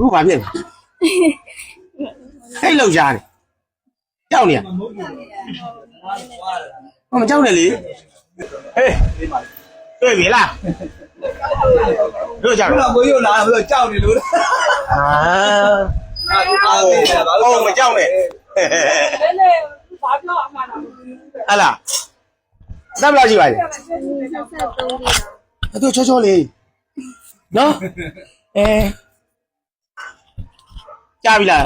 အခုဘာဖြစ်လဲဟဲ့လောက်ရှားတယ်ကြောက်နေရဟောမကြောက်နဲ့လေဟေးတွေ့ပြီလားတို့ကြောက်ခုနကကိုရုပ်လာတာဘယ်လိုကြောက်နေလို့လဲအာအားပေးတယ်ဘာဟောမကြောက်နဲ့နည်းနည်းဘာပြောအမှန်တော့မသိဘူးဟလာတက်ဘလောက်ရှိပါလဲ23အတူချောချောလေးနော်အဲ ကြာပြီလား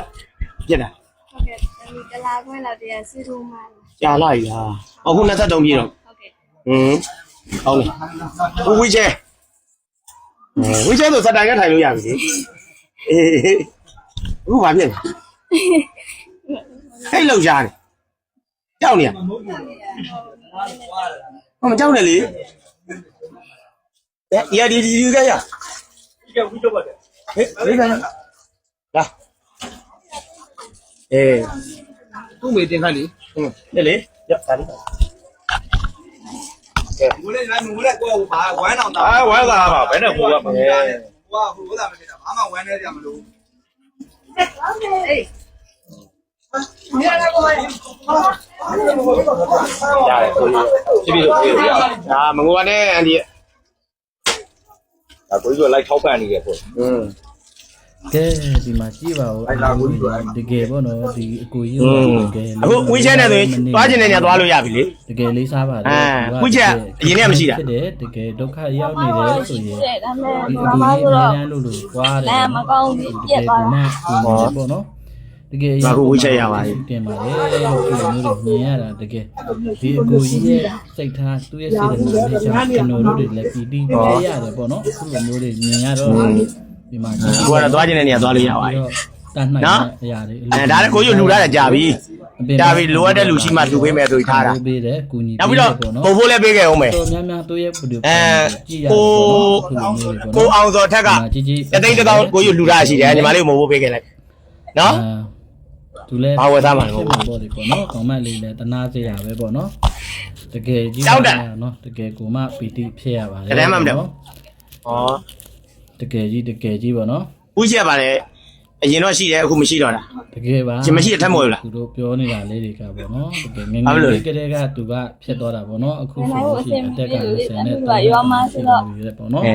ပြစ်တာဟုတ်ကဲ့ဒီတလားခွဲလောက်တည်းစီရူမာကြာလိုက်လားအခု23ပြည့်တော့ဟုတ်ကဲ့ဟင်းဟောင်းလေဟိုဝီချဲဝီချဲဆိုစတိုင်ကထိုင်လို့ရပြီလေအေးအခုဘာဖြစ်လဲဟဲ့လောက်ရှားတယ်ကြောက်နေရဟောမကြောက်နဲ့လေအဲရဒီဒီဒီကရဒီကဝီတော့ပါတယ်ဟေးလေးကလာ အေးသူ့မေတင်ခိုင်းလေဟင်းလေလေရဒါလေးငိုလဲငိုလဲကိုကဘာဝမ်းအောင်တာအာဝမ်းသာပါဘယ်နဲ့ဟိုကမလဲကိုကဟိုဥသာမဖြစ်တာဘာမှဝမ်းနေကြမလို့ရတယ်ကိုကြီးပြပြလို့ပြရဒါမငိုရနဲ့အန်ဒီဒါကိုကြီးကလိုက်ထောက်ပံ့နေတယ်ပေါ့ဟင်း ကဲဒီမှာကြည့်ပါဦးတကယ်ပေါ့နော်ဒီအကိုကြီးอืมအခုဝီချဲနဲ့ဆိုရင်သွားကျင်တဲ့ညသွားလို့ရပြီလေတကယ်လေးစားပါတယ်အာဝီချဲအရင်ကမရှိတာဖြစ်တယ်တကယ်ဒုက္ခရောက်နေတယ်ဆိုရင်တဲ့ဒါမဲ့ဒီအမကိုမကြီးဆိုအတော့များလို့လို့ွားတယ်လမ်းမကောင်းဘူးပြက်သွားတာတာပေါ့နော်တကယ်တင်ပါတယ်ဒီလိုမျိုးတွေမြင်ရတာတကယ်ဒီအကိုကြီးရဲ့စိတ်ထားသူ့ရဲ့စေတနာနဲ့ကြောင့်ကျွန်တော်တို့တွေလည်းပီတိပြရတယ်ပေါ့နော်အခုလိုမျိုးတွေမြင်ရတော့ ဒီမှာကိုကတော့သွားကျင်တဲ့ညသွားလို့ရပါပြီတတ်နိုင်တဲ့အရာတွေအဲဒါလည်းကိုကြီးလူလာတာကြာပြီကြာပြီလိုအပ်တဲ့လူရှိမှလူပေးမယ်ဆိုထားတာပေးတယ်ကူညီနောက်ပြီးတော့ပုံဖို့လည်းပေးခဲ့အောင်မယ်တော်များများတို့ရဲ့ဗီဒီယိုအဲကြည့်ရကိုကိုကိုအောင်စောထက်ကကြည့်ကြည့်တသိန်းတစ်သောင်းကိုကြီးလူလာရှိတယ်ညီမလေးကိုမဖို့ပေးခဲ့လိုက်နော်သူလည်းဘာဝယ်သားမှာလဲပေါ့ပေါ့ဒီပေါ့နော်ကောင်မလေးလည်းတနာစရာပဲပေါ့နော်တကယ်ကြီးကြောက်တယ်နော်တကယ်ကိုမပီတိဖြစ်ရပါတယ်တကယ်မှမတယ်နော်ဩ တကယ်ကြီးတကယ်ကြီးပေါ့နော်ဦးချက်ပါလေအရင်တော့ရှိတယ်အခုမရှိတော့တာ တကယ်ပါရှင်မရှိတဲ့ထက်မဟုတ်ဘူးလားသူတို့ပြောနေတာလေးတွေကပေါ့နော်တကယ်ငယ်ဘာငယ်လို့လဲလေးကတည်းကသူကဖြစ်သွားတာပေါ့နော်အခုဆိုနိုင်ဖို့လို့အရှိဆရင်င်အမသက်ကပြေလို့လေ20နဲ့အခုကရွာမှာဆိုတော့ပေါ့နော်အဲ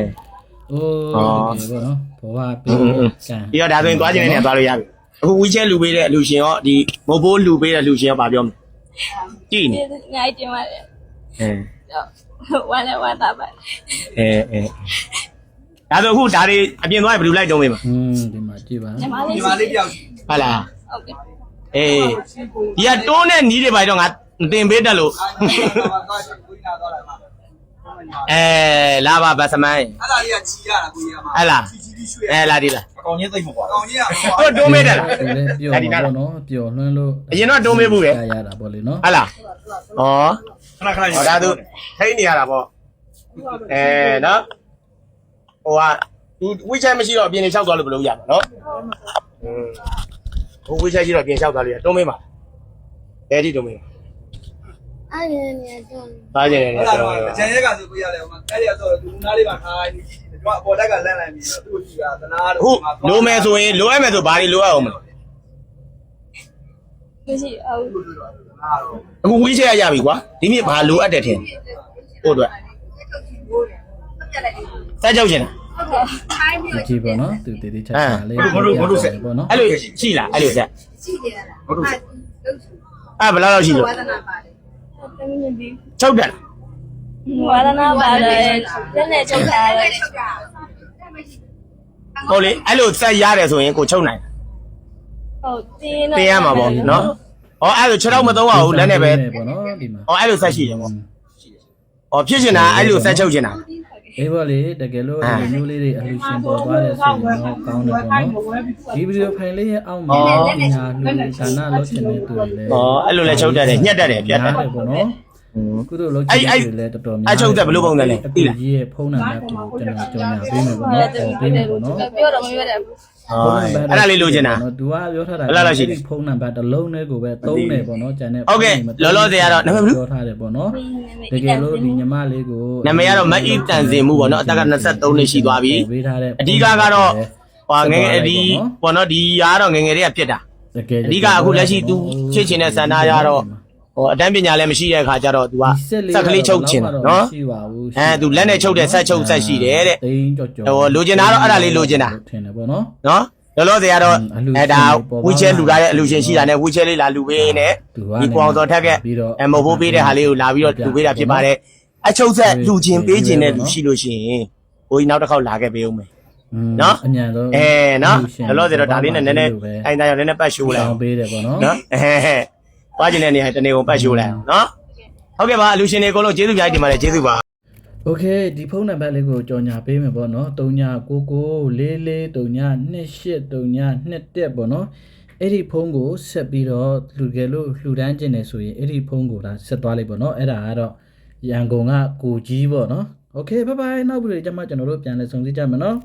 အိုးအော်တကယ်ပေါ့နော်ဘဝအပေးင်းအင်းကံပြီးတော့ဒါဆိုရင်သွားကျင်တဲ့ညသွားလို့ရပြီအခုဝီချက်လူပေးတဲ့လူရှင်ရောဒီမဘိုးလူပေးတဲ့လူရှင်ရောဗာပြောမလဲကြည့်နေဒီငါ့တင်ပါတယ်အဲဝမ်းလည်းဝမ်းသာပါအဲအဲ ဒါဆိုအခုဒါတွေအပြင်သွားရင်ဘယ်လိုလိုက်တုံးမေးမှာอืมဒီမှာကြည့်ပါညီမလေးဒီမှာလေးပြောက်ဟုတ်လားဟုတ်ကဲ့အေးဒီကတွန်းတဲ့နီးတွေပါတော့ငါမတင်ပေးတတ်လို့အားကြီးတော့သွားချင်ကိုကြီးနာသွားတာပါအဲလာပါဗတ်စမိုင်းအဲ့ဒါလေးကချီရတာကိုကြီးကမှာဟဲ့လားချီချီလေးရွှေ့အဲလာဒီလားအကောင်ကြီးသိမ့်မကွာကောင်ကြီးကတွန်းတွန်းမေးတယ်လားသူလည်းပျော်ပါတော့နော်ပျော်လွှန်းလို့အရင်တော့တွန်းမေးဘူးလေရရတာပေါ့လေနော်ဟုတ်လားဩခဏခဏဟောဒါသူထိနေရတာပေါ့အဲနော် ဟိုကသူဝိချက်မရှိတော့အပြင်နေလျှောက်သွားလို့ဘယ်လိုရမှာနော်อืมဟိုဝိချက်ရှိတော့အပြင်လျှောက်သွားလို့ရတွန်းမေးပါဘယ်ထိတွန်းမေးပါအဲ့ဒီနေတော့သားကျင်နေဟုတ်တယ်လားတွတော့န်းမေးပါကျန်ရဲကဆိုကိုရလဲဟိုမှာအဲ့ဒီကတော့လူနာလေးပါထားနေကြည့်တယ်ကျွန်တော်အပေါ်တက်ကလန့်လန့်ပြီးတော့သူ့ကြည့်တာသနာတော့အခုလိုမယ်ဆိုရင်လိုအပ်မယ်ဆိုဘာတွေလိုအပ်အောင်မလဲမရှိအောင်အခုဝီချက်ရပြီကွာဒီမြစ်ဘာလိုအပ်တယ်ထင်ဟုတ်တော့ စက်ကြောက်ချင်တာကြည့်ပါနော်သူတည်တည်ချာချာလေးပေါ့နော်အဲ့လိုရှိလားအဲ့လိုဆက်အဲ့ဘယ်လောက်လောက်ရှိလို့တမင်းဒီချုပ်တယ်လားဝါဒနာပါတယ်လက်နဲ့ချုပ်ထားတယ်ဟုတ်လေအဲ့လိုဆက်ရတယ်ဆိုရင်ကိုချုပ်နိုင်ဟုတ်တင်းတယ်တင်ရမှာပေါ့နော်ဩအဲ့လိုခြေထောက်မသုံးရဘူးလက်နဲ့ပဲပေါ့နော်ဒီမှာဩအဲ့လိုဆက်ရှိတယ်ပေါ့ဩဖြစ်ချင်တာအဲ့လိုဆက်ချုပ်ချင်တာ အေးပါလေတကယ်လို့ဒီမျိုးလေးတွေအလှရှင်ပေါ်သွားတဲ့ဆိုရင်တော့ကောင်းတယ်ပေါ့နော်ဒီဗီဒီယိုဖိုင်လေးရဲ့အောက်မှာပညာလူဒါနလုပ်ချင်တဲ့သူတွေလည်းဩအဲ့လိုလဲချုပ်တတ်တယ်ညှက်တတ်တယ်ပြတ်တညားတ်တယ်တယ်ပေါ့နော်ကုသိုလ်လုပ်ချင်တဲ့သူတွေလည်းတော်တော်များအဲ့ချုပ်တဲ့ဘယ်လိုပုံစံလဲသိသိလားလားကြီးရဲ့ဖုန်းနံပါတ်ကိုကျွန်တော်ကြော်ညာပေးမယ်ပေါ့နော်ပေါ်ပေးမယ်ပေါ့နော်ပြောတော့မပြောတယ်ဩ အဲ့ဒါလေးလိုချင်တာသူကပြောထားတာဘယ်လောက်လောက်ရှိလဲဖုန်းနံပါတ်တစ်လုံးနဲ့ကိုပဲသုံးတယ်ပေါ့နော်ကျန်တဲ့ဟုတ်ကဲ့လောလောဆယ်ကတော့နံပါတ်ဘယ်လိုပြောထားတယ်ပေါ့နော်တကယ်လို့ဒီညီမလေးကိုနာမည်ကတော့မအီတန်စင်မှုပေါ့နော်အသက်က23နှစ်ရှိသွားပြီပေးထားတဲ့အဓိကကတော့ဟိုငယ်ငယ်ဒီပေါ့နော်ဒီရားတော့ငယ်ငယ်တွေကဖြစ်တာတကယ်အဓိကအခုလက်ရှိ तू ချစ်ချင်တဲ့ဆန္ဒရတော့ ဟိုအတန်းပညာလည်းမရှိတဲ့အခါကျတော့ तू ကစက်ကလေးချုပ်ချင်တယ်နော် ရှိပါဘူး အဲ तू လက်နဲ့ချုပ်တဲ့ဆက်ချုပ်ဆက်ရှိတယ်တဲ့ တိန်ကြော့ကြော့ ဟိုလိုချင်တာတော့အဲ့ဒါလေးလိုချင်တာ ထင်တယ်ပေါ့နော် နော်လောလောဆယ်ကတော့ အလှူ အဲဒါ ရှင်တွေပေါ်ပါ ဝီချဲလူလာတဲ့အလူရှင်ရှိတာနဲ့ဝီချဲလေးလာလူပေးနေ သူက ဒီပေါင်စော်ထက်က ပြီးတော့ အဲမဟုတ်ဘူးပေးတဲ့ဟာလေးကိုလာပြီးတော့လူပေးတာဖြစ်ပါတယ်အချုပ်ဆက်လူချင်းပေးခြင်းတဲ့လူရှိလို့ရှိရင်ဟိုကြီးနောက်တစ်ခေါက်လာခဲ့ပေးဦးမယ် နော် အញ្ញံတော့ အဲနော်လောလောဆယ်တော့ဒါလေးနဲ့နည်းနည်းအိုင်သားရောနည်းနည်းပတ်ရှိုးလိုက် လော အောင် င်းပေးတယ်ပေါ့နော် နော်အဲ ပွားကျင်တဲ့နေရာတနေကုန်ပတ်ရှိုးလိုက်အောင်နော်ဟုတ်ကဲ့ပါအလူရှင်တွေအကုန်လုံးကျေးဇူးများတင်ပါတယ်ကျေးဇူးပါ โอเคဒီဖုန်းနံပါတ်လေးကိုကြော်ညာပေးမယ်ပေါ့နော်399944383921ပေါ့နော်အဲ့ဒီဖုန်းကိုဆက်ပြီးတော့လူကယ်လို့လှူဒန်းခြင်းနေဆိုရင်အဲ့ဒီဖုန်းကိုဒါဆက်သွားလိုက်ပေါ့နော်အဲ့ဒါကတော့ရန်ကုန်ကကိုကြီးပေါ့နော်โอเคဘိုင်ဘိုင်နောက်ပြီးတော့ကျွန်မကျွန်တော်တို့ပြန်လဲဆုံစည်းကြမယ်နော်